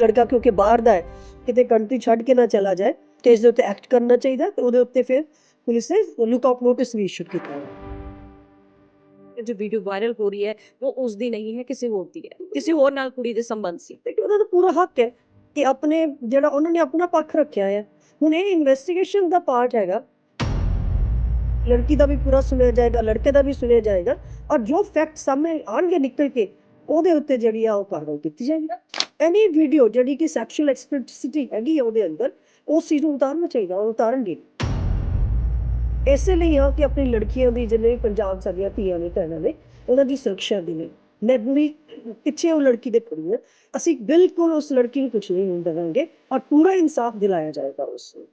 ਲੜਕਾ ਕਿਉਂਕਿ ਬਾਹਰ ਦਾ ਹੈ ਕਿਤੇ ਕੰਟਰੀ ਛੱਡ ਕੇ ਨਾ ਚਲਾ ਜਾਏ ਤੇ ਇਸ ਦੇ ਉੱਤੇ ਐਕਟ ਕਰਨਾ ਚਾਹੀਦਾ ਤੇ ਉਹਦੇ ਉੱਤੇ ਫਿਰ ਪੁਲਿਸ ਨੇ ਲੁੱਕ ਆਊਟ ਨੋਟਿਸ ਵੀ ਇਸ਼ੂ ਕੀਤਾ ਜੋ ਵੀਡੀਓ ਵਾਇਰਲ ਹੋ ਰਹੀ ਹੈ ਉਹ ਉਸ ਦੀ ਨਹੀਂ ਹੈ ਕਿਸੇ ਹੋਰ ਦੀ ਹੈ। ਕਿਸੇ ਹੋਰ ਨਾਲ ਕੁੜੀ ਦੇ ਸੰਬੰਧ ਸੀ। ਤੇ ਉਹਦਾ ਤਾਂ ਪੂਰਾ ਹੱਕ ਹੈ ਕਿ ਆਪਣੇ ਜਿਹੜਾ ਉਹਨਾਂ ਨੇ ਆਪਣਾ ਪੱਖ ਰੱਖਿਆ ਹੈ ਹੁਣ ਇਹ ਇਨਵੈਸਟੀਗੇਸ਼ਨ ਦਾ ਪਾਰਟ ਹੈਗਾ। ਲੜਕੀ ਦਾ ਵੀ ਪੂਰਾ ਸੁਣਿਆ ਜਾਏਗਾ ਲੜਕੇ ਦਾ ਵੀ ਸੁਣਿਆ ਜਾਏਗਾ ਔਰ ਜੋ ਫੈਕਟ ਸਾਹਮਣੇ ਆਣਗੇ ਨਿਕਲ ਕੇ ਉਹਦੇ ਉੱਤੇ ਜਿਹੜੀ ਆ ਉਹ ਕਾਰਵਾਈ ਕੀਤੀ ਜਾਏਗੀ। ਐਨੀ ਵੀਡੀਓ ਜਿਹੜੀ ਕਿ ਸੈਕਸ਼ੂਅਲ ਐਕਸਪਲਿਸਿਟੀ ਹੈਗੀ ਉਹਦੇ ਅੰਦਰ, ਉਸ ਚੀਜ਼ ਨੂੰ ਉਤਾਰਨਾ ਚਾਹੀਦਾ ਉਹ ਉਤਾਰਨਗੇ। ਇਸੇ ਲਈ ਆ ਕਿ ਆਪਣੀ ਲੜਕੀਆਂ ਦੀ, ਜਿੰਨੇ ਵੀ ਪੰਜਾਬ ਸਾਡੀਆਂ ਧੀਆਂ ਨੇ, ਭੈਣਾਂ ਨੇ, ਉਹਨਾਂ ਦੀ ਸੁਰੱਖਿਆ ਦੇ ਲਈ। ਮੈਂ ਪਿੱਛੇ ਉਹ ਲੜਕੀ ਦੇ ਖੜੀ ਹੈ ਅਸੀਂ ਬਿਲਕੁਲ ਉਸ ਲੜਕੀ ਨੂੰ ਕੁਝ ਨਹੀਂ ਹੋਣ ਦੇਵਾਂਗੇ ਔਰ ਪੂਰਾ ਇਨਸਾਫ ਦਿਲਾਇਆ ਜਾਏਗਾ ਉਸ ਨੂੰ।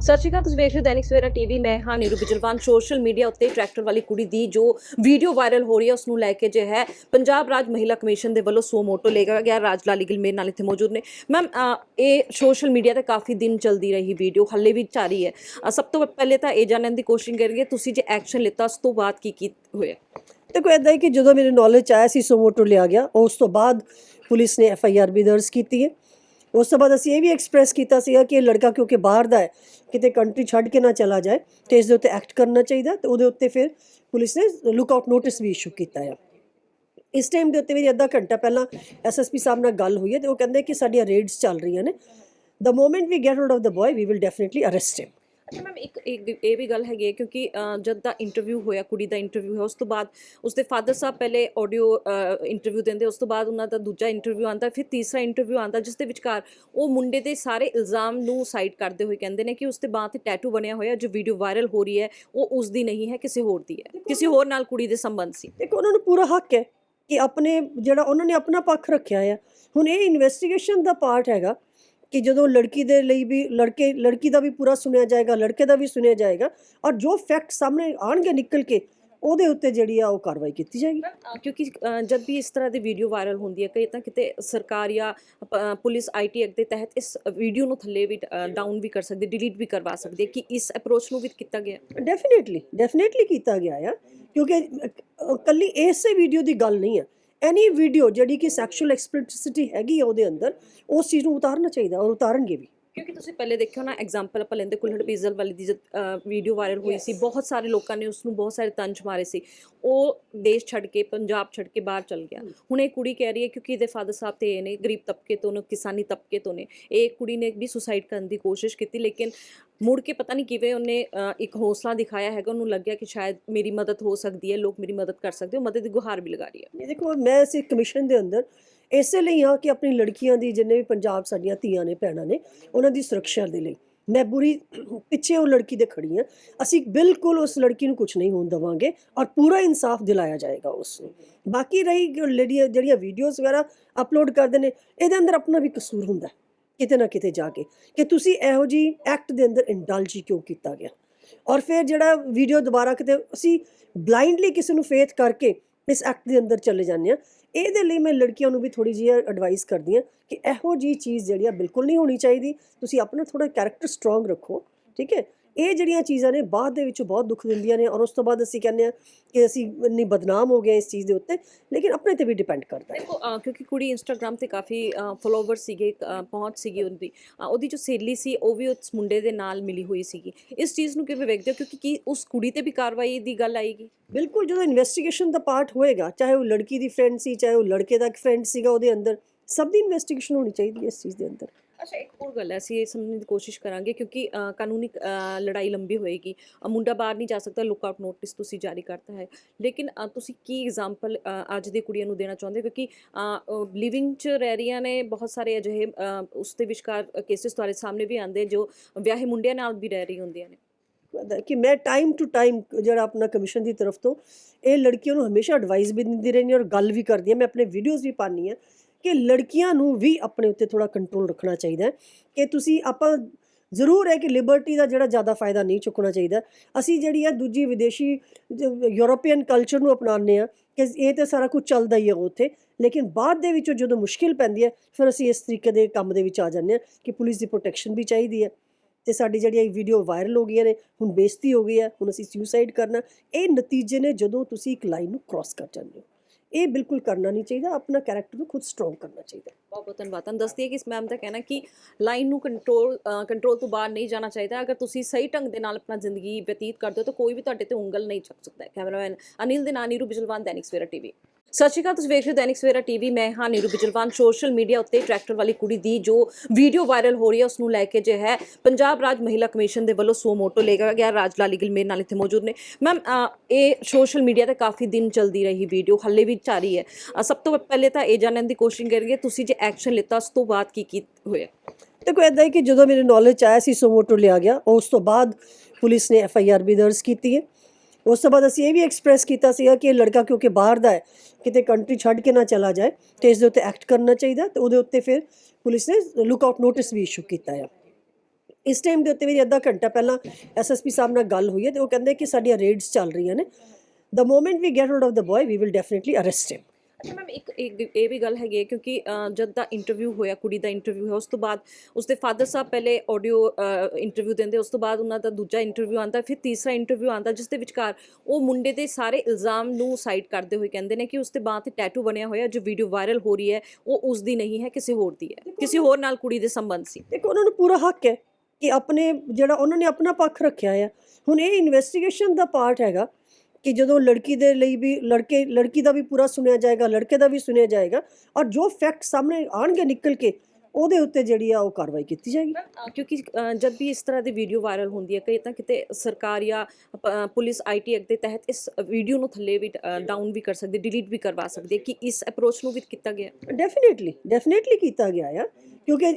ਸਤਿ ਸ਼੍ਰੀ ਅਕਾਲ, ਤੁਸੀਂ ਵੇਖ ਰਹੇ ਹੋ ਦੈਨਿਕ ਸਵੇਰਾ ਟੀਵੀ। ਮੈਂ ਹਾਂ ਨੀਰੂ ਬਿਜਲਵਾਨ ਸੋਸ਼ਲ ਮੀਡੀਆ ਉੱਤੇ ਟਰੈਕਟਰ ਵਾਲੀ ਕੁੜੀ ਦੀ ਜੋ ਵੀਡੀਓ ਵਾਇਰਲ ਹੋ ਰਹੀ ਹੈ ਉਸ ਨੂੰ ਲੈ ਕੇ ਜੇ ਹੈ, ਪੰਜਾਬ ਰਾਜ ਮਹਿਲਾ ਕਮਿਸ਼ਨ ਦੇ ਵੱਲੋਂ ਸੋ ਮੋਟੋ ਲਿਆ ਗਿਆ। ਰਾਜ ਲਾਲੀ ਗਿਲ ਮੇਰੇ ਨਾਲ ਇੱਥੇ ਮੌਜੂਦ ਨੇ। ਮੈਮ ਇਹ ਸੋਸ਼ਲ ਮੀਡੀਆ ਤੇ ਕਾਫੀ ਦਿਨ ਚੱਲਦੀ ਰਹੀ ਵੀਡੀਓ, ਹੱਲੇ ਵੀ ਜਾਰੀ ਹੈ। ਸਭ ਤੋਂ ਪਹਿਲੇ ਤਾਂ ਇਹ ਜਾਣਨ ਦੀ ਕੋਸ਼ਿਸ਼ ਕਰੀਏ, ਤੁਸੀਂ ਜੇ ਐਕਸ਼ਨ ਲਿੱਤਾ, ਉਸ ਤੋਂ ਬਾਅਦ ਕੀ ਕੀ ਹੋਇਆ? ਦੇਖੋ ਇਦਾਂ ਹੈ ਕਿ ਜਦੋਂ ਮੇਰੇ ਨੌਲੇਜ ਆਇਆ ਸੀ, ਸੋ ਮੋਟੋ ਲਿਆ ਗਿਆ। ਉਸ ਤੋਂ ਬਾਅਦ ਪੁਲਿਸ ਨੇ ਐਫ ਆਈ ਆਰ ਵੀ ਦਰਜ ਕੀਤੀ ਹੈ। ਉਸ ਤੋਂ ਬਾਅਦ ਅਸੀਂ ਇਹ ਵੀ ਐਕਸਪ੍ਰੈਸ ਕੀਤਾ ਸੀਗਾ ਕਿ ਇਹ ਲੜਕਾ ਕਿਉਂਕਿ ਬਾਹਰ ਦਾ ਹੈ, ਕਿਤੇ ਕੰਟਰੀ ਛੱਡ ਕੇ ਨਾ ਚਲਾ ਜਾਏ, ਤੇ ਇਸ ਦੇ ਉੱਤੇ ਐਕਟ ਕਰਨਾ ਚਾਹੀਦਾ, ਤੇ ਉਹਦੇ ਉੱਤੇ ਫਿਰ ਪੁਲਿਸ ਨੇ ਲੁੱਕ ਆਊਟ ਨੋਟਿਸ ਵੀ ਇਸ਼ੂ ਕੀਤਾ ਹੈ ਇਸ ਟਾਈਮ ਦੇ ਉੱਤੇ ਮੇਰੀ ਅੱਧਾ ਘੰਟਾ ਪਹਿਲਾਂ ਐਸਐਸਪੀ ਸਾਹਿਬ ਨਾਲ ਗੱਲ ਹੋਈ ਹੈ ਤੇ ਉਹ ਕਹਿੰਦੇ ਕਿ ਸਾਡੀਆਂ ਰੇਡਸ ਚੱਲ ਰਹੀਆਂ ਨੇ। The moment we get hold of the boy we will definitely arrest him ਅੱਛਾ ਮੈਮ ਇੱਕ ਇੱਕ ਇਹ ਵੀ ਗੱਲ ਹੈਗੀ ਹੈ ਕਿਉਂਕਿ ਅ, ਜਦ ਦਾ ਇੰਟਰਵਿਊ ਹੋਇਆ ਕੁੜੀ ਦਾ ਇੰਟਰਵਿਊ ਹੋਇਆ ਉਸ ਤੋਂ ਬਾਅਦ ਉਸਦੇ ਫਾਦਰ ਸਾਹਿਬ ਪਹਿਲੇ ਆਡੀਓ ਇੰਟਰਵਿਊ ਦਿੰਦੇ ਉਸ ਤੋਂ ਬਾਅਦ ਉਹਨਾਂ ਦਾ ਦੂਜਾ ਇੰਟਰਵਿਊ ਆਂਦਾ ਫਿਰ ਤੀਸਰਾ ਇੰਟਰਵਿਊ ਆਂਦਾ ਜਿਸ ਦੇ ਵਿਚਕਾਰ ਉਹ ਮੁੰਡੇ ਦੇ ਸਾਰੇ ਇਲਜ਼ਾਮ ਨੂੰ ਸਾਈਡ ਕਰਦੇ ਹੋਏ ਕਹਿੰਦੇ ਨੇ ਕਿ ਉਸ ਤੇ ਬਾਹ ਤੇ ਟੈਟੂ ਬਣਿਆ ਹੋਇਆ ਜੋ ਵੀਡੀਓ ਵਾਇਰਲ ਹੋ ਰਹੀ ਹੈ ਉਹ ਉਸ ਦੀ ਨਹੀਂ ਹੈ ਕਿਸੇ ਹੋਰ ਦੀ ਹੈ ਕਿਸੇ ਹੋਰ ਨਾਲ ਕੁੜੀ ਦੇ ਸੰਬੰਧ ਸੀ। ਦੇਖੋ ਉਹਨਾਂ ਨੂੰ ਪੂਰਾ ਹੱਕ ਹੈ ਕਿ ਆਪਣੇ ਜਿਹੜਾ ਉਹਨਾਂ ਨੇ ਆਪਣਾ ਪੱਖ ਰੱਖਿਆ ਹੈ ਹੁਣ ਇਹ ਇਨਵੈਸਟੀਗੇਸ਼ਨ ਦਾ ਪਾਰਟ ਹੈਗਾ ਕਿ ਜਦੋਂ ਲੜਕੀ ਦੇ ਲਈ ਵੀ ਲੜਕੇ ਲੜਕੀ ਦਾ ਵੀ ਪੂਰਾ ਸੁਣਿਆ ਜਾਏਗਾ ਲੜਕੇ ਦਾ ਵੀ ਸੁਣਿਆ ਜਾਏਗਾ ਔਰ ਜੋ ਫੈਕਟ ਸਾਹਮਣੇ ਆਣਗੇ ਨਿਕਲ ਕੇ ਉਹਦੇ ਉੱਤੇ ਜਿਹੜੀ ਆ ਉਹ ਕਾਰਵਾਈ ਕੀਤੀ ਜਾਏਗੀ। ਕਿਉਂਕਿ ਜਦ ਵੀ ਇਸ ਤਰ੍ਹਾਂ ਦੀ ਵੀਡੀਓ ਵਾਇਰਲ ਹੁੰਦੀ ਹੈ ਕਈ ਤਾਂ ਕਿਤੇ ਸਰਕਾਰ ਜਾਂ ਪੁਲਿਸ ਆਈਟੀ ਐਕਟ ਦੇ ਤਹਿਤ ਇਸ ਵੀਡੀਓ ਨੂੰ ਥੱਲੇ ਵੀ ਡਾਊਨ ਵੀ ਕਰ ਸਕਦੀ ਡਿਲੀਟ ਵੀ ਕਰਵਾ ਸਕਦੀ ਕਿ ਇਸ ਅਪਰੋਚ ਨੂੰ ਵੀ ਕੀਤਾ ਗਿਆ ਡੈਫੀਨਿਟਲੀ ਡੈਫੀਨਿਟਲੀ ਕੀਤਾ ਗਿਆ ਆ ਕਿਉਂਕਿ ਕੱਲੀ ਇਸੇ ਵੀਡੀਓ ਦੀ ਗੱਲ ਨਹੀਂ ਹੈ ਐਨੀ ਵੀਡੀਓ ਜਿਹੜੀ ਕਿ ਸੈਕਸ਼ੂਅਲ ਐਕਸਪਲਿਸਿਟੀ ਹੈਗੀ ਆ ਉਹਦੇ ਅੰਦਰ, ਉਸ ਚੀਜ਼ ਨੂੰ ਉਤਾਰਨਾ ਚਾਹੀਦਾ ਔਰ ਉਤਾਰਨਗੇ ਵੀ। ਕਿਉਂਕਿ ਤੁਸੀਂ ਪਹਿਲੇ ਦੇਖਿਓ ਨਾ ਐਗਜ਼ਾਮਪਲ ਆਪਾਂ ਲੈਂਦੇ ਕੁਲਹੜ ਪੀਜ਼ਲ ਵਾਲੀ ਦੀ ਵੀਡੀਓ ਵਾਇਰਲ ਹੋਈ ਸੀ ਬਹੁਤ ਸਾਰੇ ਲੋਕਾਂ ਨੇ ਉਸ ਨੂੰ ਬਹੁਤ ਸਾਰੇ ਤੰਜ ਮਾਰੇ ਸੀ। ਉਹ ਦੇਸ਼ ਛੱਡ ਕੇ ਪੰਜਾਬ ਛੱਡ ਕੇ ਬਾਹਰ ਚਲ ਗਿਆ। ਹੁਣ ਇਹ ਕੁੜੀ ਕਹਿ ਰਹੀ ਹੈ ਕਿਉਂਕਿ ਇਹਦੇ ਫਾਦਰ ਸਾਹਿਬ ਤੇ ਇਹ ਨੇ ਗਰੀਬ ਤਬਕੇ ਤੋਂ ਨੇ ਕਿਸਾਨੀ ਤਬਕੇ ਤੋਂ ਨੇ ਇਹ ਕੁੜੀ ਨੇ ਵੀ ਸੁਸਾਈਡ ਕਰਨ ਦੀ ਕੋਸ਼ਿਸ਼ ਕੀਤੀ ਲੇਕਿਨ ਮੁੜ ਕੇ ਪਤਾ ਨਹੀਂ ਕਿਵੇਂ ਉਹਨੇ ਇੱਕ ਹੌਸਲਾ ਦਿਖਾਇਆ ਹੈਗਾ ਉਹਨੂੰ ਲੱਗਿਆ ਕਿ ਸ਼ਾਇਦ ਮੇਰੀ ਮਦਦ ਹੋ ਸਕਦੀ ਹੈ ਲੋਕ ਮੇਰੀ ਮਦਦ ਕਰ ਸਕਦੇ ਹੋ ਮਦਦ ਦੀ ਗੁਹਾਰ ਵੀ ਲਗਾ ਰਹੀ ਹੈ। ਦੇਖੋ ਮੈਂ ਇਸ ਕਮਿਸ਼ਨ ਦੇ ਅੰਦਰ ਇਸੇ ਲਈ ਹਾਂ ਕਿ ਆਪਣੀ ਲੜਕੀਆਂ ਦੀ ਜਿੰਨੇ ਵੀ ਪੰਜਾਬ ਸਾਡੀਆਂ ਧੀਆਂ ਨੇ, ਭੈਣਾਂ ਨੇ, ਉਹਨਾਂ ਦੀ ਸੁਰੱਖਿਆ ਦੇ ਲਈ। ਮੈਂ ਬੁਰੀ ਪਿੱਛੇ ਉਹ ਲੜਕੀ ਦੇ ਖੜੀ ਹਾਂ। ਅਸੀਂ ਬਿਲਕੁਲ ਉਸ ਲੜਕੀ ਨੂੰ ਕੁਝ ਨਹੀਂ ਹੋਣ ਦੇਵਾਂਗੇ ਔਰ ਪੂਰਾ ਇਨਸਾਫ ਦਿਲਾਇਆ ਜਾਏਗਾ ਉਸ ਨੂੰ। ਬਾਕੀ ਰਹੀ ਜੋ ਲੜੀਆਂ ਜਿਹੜੀਆਂ ਵੀਡੀਓਜ਼ ਵਗੈਰਾ ਅਪਲੋਡ ਕਰਦੇ ਨੇ, ਇਹਦੇ ਅੰਦਰ ਆਪਣਾ ਵੀ ਕਸੂਰ ਹੁੰਦਾ ਕਿਤੇ ਨਾ ਕਿਤੇ ਜਾ ਕੇ ਕਿ ਤੁਸੀਂ ਇਹੋ ਜੀ ਐਕਟ ਦੇ ਅੰਦਰ ਇੰਡਲਜ ਹੀ ਕਿਉਂ ਕੀਤਾ ਗਿਆ? ਔਰ ਫਿਰ ਜਿਹੜਾ ਵੀਡੀਓ ਦੁਬਾਰਾ ਕਿਤੇ ਅਸੀਂ ਬਲਾਈਂਡਲੀ ਕਿਸੇ ਨੂੰ ਫੇਥ ਕਰਕੇ ਇਸ ਐਕਟ ਦੇ ਅੰਦਰ ਚਲੇ ਜਾਂਦੇ ਆ ਇਹਦੇ ਲਈ ਮੈਂ ਲੜਕੀਆਂ ਨੂੰ ਵੀ ਥੋੜੀ ਜਿਹੀ ਐਡਵਾਈਸ ਕਰਦੀ ਆ ਕਿ ਇਹੋ ਜੀ ਚੀਜ਼ ਜਿਹੜੀ ਆ ਬਿਲਕੁਲ ਨਹੀਂ ਹੋਣੀ ਚਾਹੀਦੀ। ਤੁਸੀਂ ਆਪਣਾ ਥੋੜਾ ਕੈਰੈਕਟਰ ਸਟਰੋਂਗ ਰੱਖੋ, ਠੀਕ ਹੈ? ਇਹ ਜਿਹੜੀਆਂ ਚੀਜ਼ਾਂ ਨੇ ਬਾਅਦ ਦੇ ਵਿੱਚ ਬਹੁਤ ਦੁੱਖ ਦਿੰਦੀਆਂ ਨੇ ਔਰ ਉਸ ਤੋਂ ਬਾਅਦ ਅਸੀਂ ਕਹਿੰਦੇ ਆ ਕਿ ਅਸੀਂ ਇੰਨੀ ਬਦਨਾਮ ਹੋ ਗਏ ਇਸ ਚੀਜ਼ ਦੇ ਉੱਤੇ ਲੇਕਿਨ ਆਪਣੇ ਤੇ ਵੀ ਡਿਪੈਂਡ ਕਰਦਾ ਹੈ। ਦੇਖੋ ਕਿਉਂਕਿ ਕੁੜੀ ਇੰਸਟਾਗ੍ਰam ਤੇ ਕਾਫੀ ਫਾਲੋਵਰ ਸੀਗੇ ਪਹੁੰਚ ਸੀਗੀ ਉਹਦੀ। ਉਹਦੀ ਜੋ ਸਹੇਲੀ ਸੀ ਉਹ ਵੀ ਉਸ ਮੁੰਡੇ ਦੇ ਨਾਲ ਮਿਲੀ ਹੋਈ ਸੀਗੀ। ਇਸ ਚੀਜ਼ ਨੂੰ ਕਿਵੇਂ ਵੇਖਦੇ ਹੋ? ਕਿਉਂਕਿ ਕੀ ਉਸ ਕੁੜੀ ਤੇ ਵੀ ਕਾਰਵਾਈ ਦੀ ਗੱਲ ਆਏਗੀ? ਬਿਲਕੁਲ ਜਦੋਂ ਇਨਵੈਸਟੀਗੇਸ਼ਨ ਦਾ ਪਾਰਟ ਹੋਏਗਾ ਚਾਹੇ ਉਹ ਲੜਕੀ ਦੀ ਫਰੈਂਡ ਸੀ ਚਾਹੇ ਉਹ ਲੜਕੇ ਦਾ ਫਰੈਂਡ ਸੀਗਾ ਉਹਦੇ ਅੰਦਰ ਸਭ ਦੀ ਇਨਵੈਸਟੀਗੇਸ਼ਨ ਹੋਣੀ ਚਾਹੀਦੀ ਹੈ ਇਸ ਚੀਜ਼ ਦੇ ਅੰਦਰ। ਅੱਛਾ ਇੱਕ ਹੋਰ ਗੱਲ ਹੈ ਅਸੀਂ ਇਹ ਸਮਝਣ ਦੀ ਕੋਸ਼ਿਸ਼ ਕਰਾਂਗੇ ਕਿਉਂਕਿ ਅ, ਕਾਨੂੰਨੀ ਅ, ਲੜਾਈ ਲੰਬੀ ਹੋਏਗੀ। ਅ, ਮੁੰਡਾ ਬਾਹਰ ਨਹੀਂ ਜਾ ਸਕਦਾ ਲੁੱਕਆਊਟ ਨੋਟਿਸ ਤੁਸੀਂ ਜਾਰੀ ਕਰਤਾ ਹੈ। ਲੇਕਿਨ ਅ, ਤੁਸੀਂ ਕੀ ਐਗਜ਼ਾਮਪਲ ਅੱਜ ਦੀ ਕੁੜੀਆਂ ਨੂੰ ਦੇਣਾ ਚਾਹੁੰਦੇ ਹੋ? ਕਿਉਂਕਿ ਲਿਵਿੰਗ 'ਚ ਰਹਿ ਰਹੀਆਂ ਨੇ ਬਹੁਤ ਸਾਰੇ ਅਜਿਹੇ ਅ, ਉਸ ਦੇ ਵਿਚਕਾਰ ਕੇਸਿਸ ਤੁਹਾਡੇ ਸਾਹਮਣੇ ਵੀ ਆਉਂਦੇ ਜੋ ਵਿਆਹੇ ਮੁੰਡਿਆਂ ਨਾਲ ਵੀ ਰਹਿ ਰਹੀ ਹੁੰਦੀਆਂ ਨੇ। ਕਿ ਮੈਂ ਟਾਈਮ ਟੂ ਟਾਈਮ ਜਿਹੜਾ ਆਪਣਾ ਕਮਿਸ਼ਨ ਦੀ ਤਰਫ ਤੋਂ ਇਹ ਲੜਕੀਆਂ ਨੂੰ ਹਮੇਸ਼ਾ ਐਡਵਾਈਸ ਵੀ ਦਿੰਦੀ ਰਹਿੰਦੀ ਹਾਂ ਔਰ ਗੱਲ ਵੀ ਕਰਦੀ ਹਾਂ। ਮੈਂ ਆਪਣੇ ਵੀਡੀਓਜ਼ ਵੀ ਪਾਉਂਦੀ ਹਾਂ। ਕਿ ਲੜਕੀਆਂ ਨੂੰ ਵੀ ਆਪਣੇ ਉੱਤੇ ਥੋੜਾ ਕੰਟਰੋਲ ਰੱਖਣਾ ਚਾਹੀਦਾ ਕਿ ਤੁਸੀਂ ਆਪਾਂ ਜ਼ਰੂਰ ਹੈ ਕਿ ਲਿਬਰਟੀ ਦਾ ਜਿਹੜਾ ਜ਼ਿਆਦਾ ਫਾਇਦਾ ਨਹੀਂ ਚੁੱਕਣਾ ਚਾਹੀਦਾ। ਅਸੀਂ ਜਿਹੜੀ ਆ ਦੂਜੀ ਵਿਦੇਸ਼ੀ ਯੂਰੋਪੀਅਨ ਕਲਚਰ ਨੂੰ ਅਪਣਾਉਂਦੇ ਆ ਕਿ ਇਹ ਤੇ ਸਾਰਾ ਕੁਝ ਚੱਲਦਾ ਹੀ ਹੈ ਉੱਥੇ, ਲੇਕਿਨ ਬਾਅਦ ਦੇ ਵਿੱਚ ਜਦੋਂ ਮੁਸ਼ਕਿਲ ਪੈਂਦੀ ਹੈ, ਫਿਰ ਅਸੀਂ ਇਸ ਤਰੀਕੇ ਦੇ ਕੰਮ ਦੇ ਵਿੱਚ ਆ ਜਾਂਦੇ ਹਾਂ ਕਿ ਪੁਲਿਸ ਦੀ ਪ੍ਰੋਟੈਕਸ਼ਨ ਵੀ ਚਾਹੀਦੀ ਹੈ। ਤੇ ਸਾਡੀ ਜਿਹੜੀ ਇਹ ਵੀਡੀਓ ਵਾਇਰਲ ਹੋ ਗਈਆਂ ਨੇ, ਹੁਣ ਬੇਇੱਜ਼ਤੀ ਹੋ ਗਈ ਹੈ, ਹੁਣ ਅਸੀਂ ਸੁਸਾਈਡ ਕਰਨਾ, ਇਹ ਨਤੀਜੇ ਨੇ ਜਦੋਂ ਤੁਸੀਂ ਇੱਕ ਲਾਈਨ ਨੂੰ ਕ੍ਰਾਸ ਕਰ ਜਾਂਦੇ ਹੋ। ਇਹ ਬਿਲਕੁਲ ਕਰਨਾ ਨਹੀਂ ਚਾਹੀਦਾ, ਆਪਣਾ ਕੈਰੈਕਟਰ ਨੂੰ ਖੁਦ ਸਟਰੋਂਗ ਕਰਨਾ ਚਾਹੀਦਾ। ਬਹੁਤ ਬਹੁਤ ਧੰਨਵਾਦ। ਤੁਹਾਨੂੰ ਦੱਸਦੀ ਹੈ ਕਿ ਇਸ ਮੈਮ ਦਾ ਕਹਿਣਾ ਕਿ ਲਾਈਨ ਨੂੰ ਕੰਟਰੋਲ ਕੰਟਰੋਲ ਤੋਂ ਬਾਹਰ ਨਹੀਂ ਜਾਣਾ ਚਾਹੀਦਾ। ਅਗਰ ਤੁਸੀਂ ਸਹੀ ਢੰਗ ਦੇ ਨਾਲ ਆਪਣਾ ਜ਼ਿੰਦਗੀ ਬਤੀਤ ਕਰਦੇ ਹੋ ਤਾਂ ਕੋਈ ਵੀ ਤੁਹਾਡੇ ਤੇ ਉਂਗਲ ਨਹੀਂ ਚੱਕ ਸਕਦਾ ਕੈਮਰਾਮੈਨ ਅਨਿਲ ਦੇ ਨਾਲ ਨੀਰੂ ਬਿਜਲਵਾਨ, ਦੈਨਿਕ ਸਵੇਰਾ ਟੀਵੀ। ਸਤਿ ਸ਼੍ਰੀ ਅਕਾਲ ਤੁਸੀਂ ਵੇਖ ਰਹੇ ਹੋ ਦੈਨਿਕ ਸਵੇਰਾ ਟੀਵੀ। ਮੈਂ ਹਾਂ ਨੀਰੂ ਬਿਜਲਵਾਨ ਸੋਸ਼ਲ ਮੀਡੀਆ ਉੱਤੇ ਟਰੈਕਟਰ ਵਾਲੀ ਕੁੜੀ ਦੀ ਜੋ ਵੀਡੀਓ ਵਾਇਰਲ ਹੋ ਰਹੀ ਹੈ ਉਸ ਨੂੰ ਲੈ ਕੇ ਜੇ ਹੈ ਪੰਜਾਬ ਰਾਜ ਮਹਿਲਾ ਕਮਿਸ਼ਨ ਦੇ ਵੱਲੋਂ ਸੋ ਮੋਟੋ ਲਿਆ ਗਿਆ ਰਾਜ ਲਾਲੀ ਗਿਲ ਮੇਰੇ ਨਾਲ ਇੱਥੇ ਮੌਜੂਦ ਨੇ। ਮੈਮ ਇਹ ਸੋਸ਼ਲ ਮੀਡੀਆ ਤੇ ਕਾਫੀ ਦਿਨ ਚੱਲਦੀ ਰਹੀ ਵੀਡੀਓ ਹੱਲੇ ਵੀ ਜਾਰੀ ਹੈ। ਅ, ਸਭ ਤੋਂ ਪਹਿਲੇ ਤਾਂ ਇਹ ਜਾਣਨ ਦੀ ਕੋਸ਼ਿਸ਼ ਕਰੀਏ ਤੁਸੀਂ ਜੇ ਐਕਸ਼ਨ ਲਿੱਤਾ ਉਸ ਤੋਂ ਬਾਅਦ ਕੀ ਕੀ ਹੋਇਆ? ਦੇਖੋ ਇਦਾਂ ਹੈ ਕਿ ਜਦੋਂ ਮੇਰੇ ਨੌਲੇਜ ਆਇਆ ਸੀ ਸੋਮੋਟੋ ਲਿਆ ਗਿਆ। ਉਸ ਤੋਂ ਬਾਅਦ ਪੁਲਿਸ ਨੇ ਐਫ ਆਈ ਆਰ ਵੀ ਦਰਜ ਕੀਤੀ ਹੈ। ਉਸ ਤੋਂ ਬਾਅਦ ਅਸੀਂ ਇਹ ਵੀ ਐਕਸਪ੍ਰੈਸ ਕੀਤਾ ਸੀਗਾ ਕਿ ਇਹ ਲੜਕਾ ਕਿਉਂਕਿ ਬਾਹਰ ਦਾ ਹੈ, ਕਿਤੇ ਕੰਟਰੀ ਛੱਡ ਕੇ ਨਾ ਚਲਾ ਜਾਏ, ਤੇ ਇਸ ਦੇ ਉੱਤੇ ਐਕਟ ਕਰਨਾ ਚਾਹੀਦਾ, ਤੇ ਉਹਦੇ ਉੱਤੇ ਫਿਰ ਪੁਲਿਸ ਨੇ ਲੁੱਕ ਆਊਟ ਨੋਟਿਸ ਵੀ ਇਸ਼ੂ ਕੀਤਾ ਹੈ ਇਸ ਟਾਈਮ ਦੇ ਉੱਤੇ ਮੇਰੀ ਅੱਧਾ ਘੰਟਾ ਪਹਿਲਾਂ ਐਸਐਸਪੀ ਸਾਹਿਬ ਨਾਲ ਗੱਲ ਹੋਈ ਹੈ ਤੇ ਉਹ ਕਹਿੰਦੇ ਕਿ ਸਾਡੀਆਂ ਰੇਡਸ ਚੱਲ ਰਹੀਆਂ ਨੇ। The moment we get out of the boy we will definitely arrest him ਅੱਛਾ ਮੈਮ ਇੱਕ ਇੱਕ ਇਹ ਵੀ ਗੱਲ ਹੈਗੀ ਹੈ ਕਿਉਂਕਿ ਅ, ਜਦ ਦਾ ਇੰਟਰਵਿਊ ਹੋਇਆ ਕੁੜੀ ਦਾ ਇੰਟਰਵਿਊ ਹੋਇਆ ਉਸ ਤੋਂ ਬਾਅਦ ਉਸਦੇ ਫਾਦਰ ਸਾਹਿਬ ਪਹਿਲੇ ਆਡੀਓ ਇੰਟਰਵਿਊ ਦਿੰਦੇ ਉਸ ਤੋਂ ਬਾਅਦ ਉਹਨਾਂ ਦਾ ਦੂਜਾ ਇੰਟਰਵਿਊ ਆਂਦਾ ਫਿਰ ਤੀਸਰਾ ਇੰਟਰਵਿਊ ਆਂਦਾ ਜਿਸ ਦੇ ਵਿਚਕਾਰ ਉਹ ਮੁੰਡੇ ਦੇ ਸਾਰੇ ਇਲਜ਼ਾਮ ਨੂੰ ਸਾਈਡ ਕਰਦੇ ਹੋਏ ਕਹਿੰਦੇ ਨੇ ਕਿ ਉਸ ਤੇ ਬਾਹ ਤੇ ਟੈਟੂ ਬਣਿਆ ਹੋਇਆ ਜੋ ਵੀਡੀਓ ਵਾਇਰਲ ਹੋ ਰਹੀ ਹੈ ਉਹ ਉਸ ਦੀ ਨਹੀਂ ਹੈ ਕਿਸੇ ਹੋਰ ਦੀ ਹੈ ਕਿਸੇ ਹੋਰ ਨਾਲ ਕੁੜੀ ਦੇ ਸੰਬੰਧ ਸੀ। ਦੇਖੋ ਉਹਨਾਂ ਨੂੰ ਪੂਰਾ ਹੱਕ ਹੈ ਕਿ ਆਪਣੇ ਜਿਹੜਾ ਉਹਨਾਂ ਨੇ ਆਪਣਾ ਪੱਖ ਰੱਖਿਆ ਆ। ਹੁਣ ਇਹ ਇਨਵੈਸਟੀਗੇਸ਼ਨ ਦਾ ਪਾਰਟ ਹੈਗਾ ਕਿ ਜਦੋਂ ਲੜਕੀ ਦੇ ਲਈ ਵੀ ਲੜਕੇ ਲੜਕੀ ਦਾ ਵੀ ਪੂਰਾ ਸੁਣਿਆ ਜਾਏਗਾ ਲੜਕੇ ਦਾ ਵੀ ਸੁਣਿਆ ਜਾਏਗਾ ਔਰ ਜੋ ਫੈਕਟ ਸਾਹਮਣੇ ਆਣਗੇ ਨਿਕਲ ਕੇ ਉਹਦੇ ਉੱਤੇ ਜਿਹੜੀ ਆ ਉਹ ਕਾਰਵਾਈ ਕੀਤੀ ਜਾਏਗੀ ਕਿਉਂਕਿ ਅ, ਜਦ ਵੀ ਇਸ ਤਰ੍ਹਾਂ ਦੀ ਵੀਡੀਓ ਵਾਇਰਲ ਹੁੰਦੀ ਹੈ ਕਈ ਤਾਂ ਕਿਤੇ ਸਰਕਾਰ ਜਾਂ ਅ, ਪੁਲਿਸ ਆਈਟੀ ਐਕਟ ਦੇ ਤਹਿਤ ਇਸ ਵੀਡੀਓ ਨੂੰ ਥੱਲੇ ਵੀ ਡਾਊਨ ਵੀ ਕਰ ਸਕਦੀ ਡਿਲੀਟ ਵੀ ਕਰਵਾ ਸਕਦੀ ਹੈ ਕਿ ਇਸ ਅਪਰੋਚ ਨੂੰ ਵੀ ਕੀਤਾ ਗਿਆ ਡੈਫੀਨਿਟਲੀ ਡੈਫੀਨਿਟਲੀ ਕੀਤਾ ਗਿਆ ਆ ਕਿਉਂਕਿ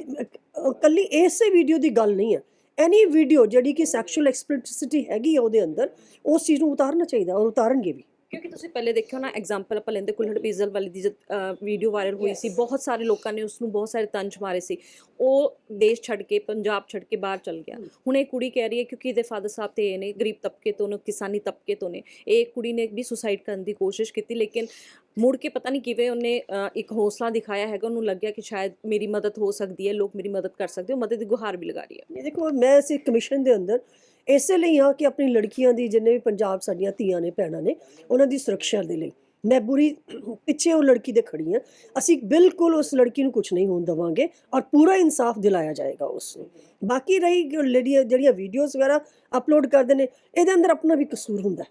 ਕੱਲੀ ਇਸੇ ਵੀਡੀਓ ਦੀ ਗੱਲ ਨਹੀਂ ਹੈ ਐਨੀ ਵੀਡੀਓ ਜਿਹੜੀ ਕਿ ਸੈਕਸ਼ੂਅਲ ਐਕਸਪਲਿਸਿਟੀ ਹੈਗੀ ਆ ਉਹਦੇ ਅੰਦਰ, ਉਸ ਚੀਜ਼ ਨੂੰ ਉਤਾਰਨਾ ਚਾਹੀਦਾ ਔਰ ਉਤਾਰਨਗੇ ਵੀ। ਕਿਉਂਕਿ ਤੁਸੀਂ ਪਹਿਲੇ ਦੇਖਿਓ ਨਾ ਐਗਜ਼ਾਮਪਲ ਆਪਾਂ ਲੈਂਦੇ ਕੁਲਹੜ ਪੀਜ਼ਲ ਵਾਲੀ ਦੀ ਜਦ ਵੀਡੀਓ ਵਾਇਰਲ ਹੋਈ ਸੀ ਬਹੁਤ ਸਾਰੇ ਲੋਕਾਂ ਨੇ ਉਸ ਨੂੰ ਬਹੁਤ ਸਾਰੇ ਤੰਜ ਮਾਰੇ ਸੀ। ਉਹ ਦੇਸ਼ ਛੱਡ ਕੇ ਪੰਜਾਬ ਛੱਡ ਕੇ ਬਾਹਰ ਚਲ ਗਿਆ। ਹੁਣ ਇਹ ਕੁੜੀ ਕਹਿ ਰਹੀ ਹੈ ਕਿਉਂਕਿ ਇਹਦੇ ਫਾਦਰ ਸਾਹਿਬ ਤੇ ਇਹ ਨੇ ਗਰੀਬ ਤਬਕੇ ਤੋਂ ਨੇ ਕਿਸਾਨੀ ਤਬਕੇ ਤੋਂ ਨੇ ਇਹ ਕੁੜੀ ਨੇ ਵੀ ਸੁਸਾਈਡ ਕਰਨ ਦੀ ਕੋਸ਼ਿਸ਼ ਕੀਤੀ ਲੇਕਿਨ ਮੁੜ ਕੇ ਪਤਾ ਨਹੀਂ ਕਿਵੇਂ ਉਹਨੇ ਇੱਕ ਹੌਸਲਾ ਦਿਖਾਇਆ ਹੈਗਾ ਉਹਨੂੰ ਲੱਗਿਆ ਕਿ ਸ਼ਾਇਦ ਮੇਰੀ ਮਦਦ ਹੋ ਸਕਦੀ ਹੈ ਲੋਕ ਮੇਰੀ ਮਦਦ ਕਰ ਸਕਦੇ ਹੋ ਮਦਦ ਦੀ ਗੁਹਾਰ ਵੀ ਲਗਾ ਰਹੀ ਹੈ। ਦੇਖੋ ਮੈਂ ਇਸ ਕਮਿਸ਼ਨ ਦੇ ਅੰਦਰ ਇਸੇ ਲਈ ਹਾਂ ਕਿ ਆਪਣੀ ਲੜਕੀਆਂ ਦੀ ਜਿੰਨੇ ਵੀ ਪੰਜਾਬ ਸਾਡੀਆਂ ਧੀਆਂ ਨੇ, ਭੈਣਾਂ ਨੇ, ਉਹਨਾਂ ਦੀ ਸੁਰੱਖਿਆ ਦੇ ਲਈ। ਮੈਂ ਬੁਰੀ ਪਿੱਛੇ ਉਹ ਲੜਕੀ ਦੇ ਖੜੀ ਹਾਂ। ਅਸੀਂ ਬਿਲਕੁਲ ਉਸ ਲੜਕੀ ਨੂੰ ਕੁਝ ਨਹੀਂ ਹੋਣ ਦਵਾਂਗੇ ਔਰ ਪੂਰਾ ਇਨਸਾਫ ਦਿਲਾਇਆ ਜਾਏਗਾ ਉਸ ਨੂੰ। ਬਾਕੀ ਰਹੀ ਜੋ ਲੜੀਆਂ, ਜਿਹੜੀਆਂ ਵੀਡੀਓਜ਼ ਵਗੈਰਾ ਅਪਲੋਡ ਕਰਦੇ ਨੇ, ਇਹਦੇ ਅੰਦਰ ਆਪਣਾ ਵੀ ਕਸੂਰ ਹੁੰਦਾ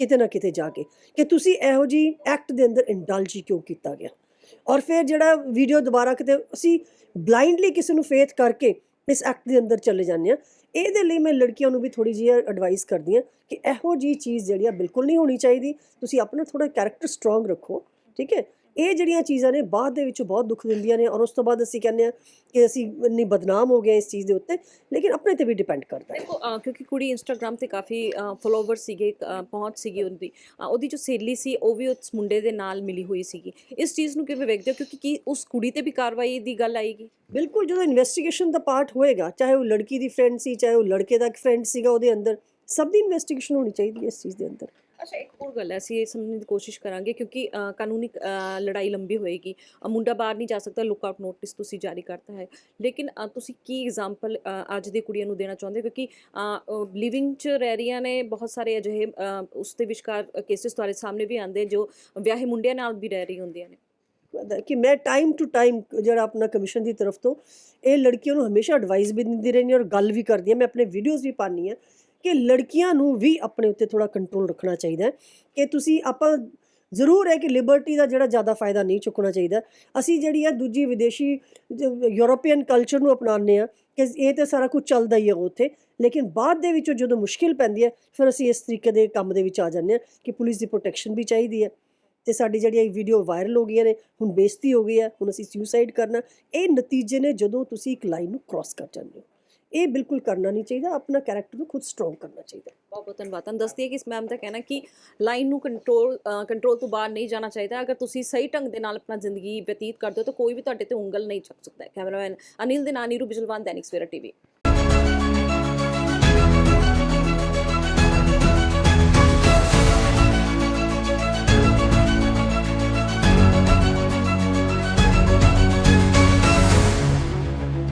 ਕਿਤੇ ਨਾ ਕਿਤੇ ਜਾ ਕੇ ਕਿ ਤੁਸੀਂ ਇਹੋ ਜੀ ਐਕਟ ਦੇ ਅੰਦਰ ਇੰਡਲਜੀ ਕਿਉਂ ਕੀਤਾ ਗਿਆ? ਔਰ ਫਿਰ ਜਿਹੜਾ ਵੀਡੀਓ ਦੁਬਾਰਾ ਕਿਤੇ ਅਸੀਂ ਬਲਾਈਂਡਲੀ ਕਿਸੇ ਨੂੰ ਫੇਥ ਕਰਕੇ ਇਸ ਐਕਟ ਦੇ ਅੰਦਰ ਚਲੇ ਜਾਂਦੇ ਆ ਇਹਦੇ ਲਈ ਮੈਂ ਲੜਕੀਆਂ ਨੂੰ ਵੀ ਥੋੜੀ ਜਿਹੀ ਐਡਵਾਈਸ ਕਰਦੀ ਹਾਂ ਕਿ ਇਹੋ ਜੀ ਚੀਜ਼ ਜਿਹੜੀ ਆ ਬਿਲਕੁਲ ਨਹੀਂ ਹੋਣੀ ਚਾਹੀਦੀ। ਤੁਸੀਂ ਆਪਣਾ ਥੋੜਾ ਕੈਰੈਕਟਰ ਸਟਰੋਂਗ ਰੱਖੋ। ਠੀਕ ਹੈ? ਇਹ ਜਿਹੜੀਆਂ ਚੀਜ਼ਾਂ ਨੇ ਬਾਅਦ ਦੇ ਵਿੱਚ ਬਹੁਤ ਦੁੱਖ ਦਿੰਦੀਆਂ ਨੇ ਔਰ ਉਸ ਤੋਂ ਬਾਅਦ ਅਸੀਂ ਕਹਿੰਦੇ ਆ ਕਿ ਅਸੀਂ ਇੰਨੀ ਬਦਨਾਮ ਹੋ ਗਏ ਇਸ ਚੀਜ਼ ਦੇ ਉੱਤੇ ਲੇਕਿਨ ਆਪਣੇ ਤੇ ਵੀ ਡਿਪੈਂਡ ਕਰਦਾ ਹੈ। ਦੇਖੋ ਕਿਉਂਕਿ ਕੁੜੀ ਇੰਸਟਾਗ੍ਰam ਤੇ ਕਾਫੀ ਫੋਲੋਵਰ ਸੀਗੇ ਪਹੁੰਚ ਸੀਗੀ ਉਹਦੀ। ਉਹਦੀ ਜੋ ਸਹੇਲੀ ਸੀ ਉਹ ਵੀ ਉਸ ਮੁੰਡੇ ਦੇ ਨਾਲ ਮਿਲੀ ਹੋਈ ਸੀਗੀ। ਇਸ ਚੀਜ਼ ਨੂੰ ਕਿਵੇਂ ਵੇਖਦੇ ਹੋ? ਕਿਉਂਕਿ ਕੀ ਉਸ ਕੁੜੀ ਤੇ ਵੀ ਕਾਰਵਾਈ ਦੀ ਗੱਲ ਆਏਗੀ? ਬਿਲਕੁਲ ਜਦੋਂ ਇਨਵੈਸਟੀਗੇਸ਼ਨ ਦਾ ਪਾਰਟ ਹੋਏਗਾ ਚਾਹੇ ਉਹ ਲੜਕੀ ਦੀ ਫਰੈਂਡ ਸੀ ਚਾਹੇ ਉਹ ਲੜਕੇ ਦਾ ਫਰੈਂਡ ਸੀਗਾ ਉਹਦੇ ਅੰਦਰ ਸਭ ਦੀ ਇਨਵੈਸਟੀਗੇਸ਼ਨ ਹੋਣੀ ਚਾਹੀਦੀ ਹੈ ਇਸ ਚੀਜ਼ ਦੇ ਅੰਦਰ। ਅੱਛਾ ਇੱਕ ਹੋਰ ਗੱਲ ਹੈ ਅਸੀਂ ਇਹ ਸਮਝਣ ਦੀ ਕੋਸ਼ਿਸ਼ ਕਰਾਂਗੇ ਕਿਉਂਕਿ ਅ, ਕਾਨੂੰਨੀ ਅ, ਲੜਾਈ ਲੰਬੀ ਹੋਏਗੀ। ਅ, ਮੁੰਡਾ ਬਾਹਰ ਨਹੀਂ ਜਾ ਸਕਦਾ ਲੁੱਕਆਊਟ ਨੋਟਿਸ ਤੁਸੀਂ ਜਾਰੀ ਕਰਤਾ ਹੈ। ਲੇਕਿਨ ਅ, ਤੁਸੀਂ ਕੀ ਐਗਜ਼ਾਮਪਲ ਅੱਜ ਦੀ ਕੁੜੀਆਂ ਨੂੰ ਦੇਣਾ ਚਾਹੁੰਦੇ ਹੋ? ਕਿਉਂਕਿ ਲਿਵਿੰਗ 'ਚ ਰਹਿ ਰਹੀਆਂ ਨੇ ਬਹੁਤ ਸਾਰੇ ਅਜਿਹੇ ਅ, ਉਸ ਦੇ ਵਿਚਕਾਰ ਕੇਸਿਸ ਤੁਹਾਡੇ ਸਾਹਮਣੇ ਵੀ ਆਉਂਦੇ ਜੋ ਵਿਆਹੇ ਮੁੰਡਿਆਂ ਨਾਲ ਵੀ ਰਹਿ ਰਹੀ ਹੁੰਦੀਆਂ ਨੇ। ਕਿ ਮੈਂ ਟਾਈਮ ਟੂ ਟਾਈਮ ਜਿਹੜਾ ਆਪਣਾ ਕਮਿਸ਼ਨ ਦੀ ਤਰਫ ਤੋਂ ਇਹ ਲੜਕੀਆਂ ਨੂੰ ਹਮੇਸ਼ਾ ਐਡਵਾਈਸ ਵੀ ਦਿੰਦੀ ਰਹਿੰਦੀ ਹਾਂ ਔਰ ਗੱਲ ਵੀ ਕਰਦੀ ਹਾਂ। ਮੈਂ ਆਪਣੇ ਵੀਡੀਓਜ਼ ਵੀ ਪਾਉਂਦੀ ਹਾਂ। ਕਿ ਲੜਕੀਆਂ ਨੂੰ ਵੀ ਆਪਣੇ ਉੱਤੇ ਥੋੜਾ ਕੰਟਰੋਲ ਰੱਖਣਾ ਚਾਹੀਦਾ ਕਿ ਤੁਸੀਂ ਆਪਾਂ ਜ਼ਰੂਰ ਹੈ ਕਿ ਲਿਬਰਟੀ ਦਾ ਜਿਹੜਾ ਜ਼ਿਆਦਾ ਫਾਇਦਾ ਨਹੀਂ ਚੁੱਕਣਾ ਚਾਹੀਦਾ। ਅਸੀਂ ਜਿਹੜੀ ਆ ਦੂਜੀ ਵਿਦੇਸ਼ੀ ਯੂਰੋਪੀਅਨ ਕਲਚਰ ਨੂੰ ਅਪਣਾਉਂਦੇ ਆ ਕਿ ਇਹ ਤੇ ਸਾਰਾ ਕੁਝ ਚੱਲਦਾ ਹੀ ਹੈ ਉੱਥੇ, ਲੇਕਿਨ ਬਾਅਦ ਦੇ ਵਿੱਚ ਜਦੋਂ ਮੁਸ਼ਕਿਲ ਪੈਂਦੀ ਹੈ, ਫਿਰ ਅਸੀਂ ਇਸ ਤਰੀਕੇ ਦੇ ਕੰਮ ਦੇ ਵਿੱਚ ਆ ਜਾਂਦੇ ਹਾਂ ਕਿ ਪੁਲਿਸ ਦੀ ਪ੍ਰੋਟੈਕਸ਼ਨ ਵੀ ਚਾਹੀਦੀ ਹੈ। ਤੇ ਸਾਡੀ ਜਿਹੜੀ ਇਹ ਵੀਡੀਓ ਵਾਇਰਲ ਹੋ ਗਈਆਂ ਨੇ, ਹੁਣ ਬੇਇੱਜ਼ਤੀ ਹੋ ਗਈ ਹੈ, ਹੁਣ ਅਸੀਂ ਸੁਸਾਈਡ ਕਰਨਾ, ਇਹ ਨਤੀਜੇ ਨੇ ਜਦੋਂ ਤੁਸੀਂ ਇੱਕ ਲਾਈਨ ਨੂੰ ਕ੍ਰਾਸ ਕਰ ਜਾਂਦੇ ਹੋ। ਇਹ ਬਿਲਕੁਲ ਕਰਨਾ ਨਹੀਂ ਚਾਹੀਦਾ, ਆਪਣਾ ਕੈਰੈਕਟਰ ਨੂੰ ਖੁਦ ਸਟਰੋਂਗ ਕਰਨਾ ਚਾਹੀਦਾ। ਬਹੁਤ ਬਹੁਤ ਧੰਨਵਾਦ। ਤੁਹਾਨੂੰ ਦੱਸਦੀ ਹੈ ਕਿ ਇਸ ਮੈਮ ਦਾ ਕਹਿਣਾ ਕਿ ਲਾਈਨ ਨੂੰ ਕੰਟਰੋਲ ਕੰਟਰੋਲ ਤੋਂ ਬਾਹਰ ਨਹੀਂ ਜਾਣਾ ਚਾਹੀਦਾ। ਅਗਰ ਤੁਸੀਂ ਸਹੀ ਢੰਗ ਦੇ ਨਾਲ ਆਪਣਾ ਜ਼ਿੰਦਗੀ ਬਤੀਤ ਕਰਦੇ ਹੋ ਤਾਂ ਕੋਈ ਵੀ ਤੁਹਾਡੇ ਤੇ ਉਂਗਲ ਨਹੀਂ ਚੱਕ ਸਕਦਾ ਕੈਮਰਾਮੈਨ ਅਨਿਲ ਦੇ ਨਾਲ ਨੀਰੂ ਬਿਜਲਵਾਨ, ਦੈਨਿਕ ਸਵੇਰਾ ਟੀਵੀ।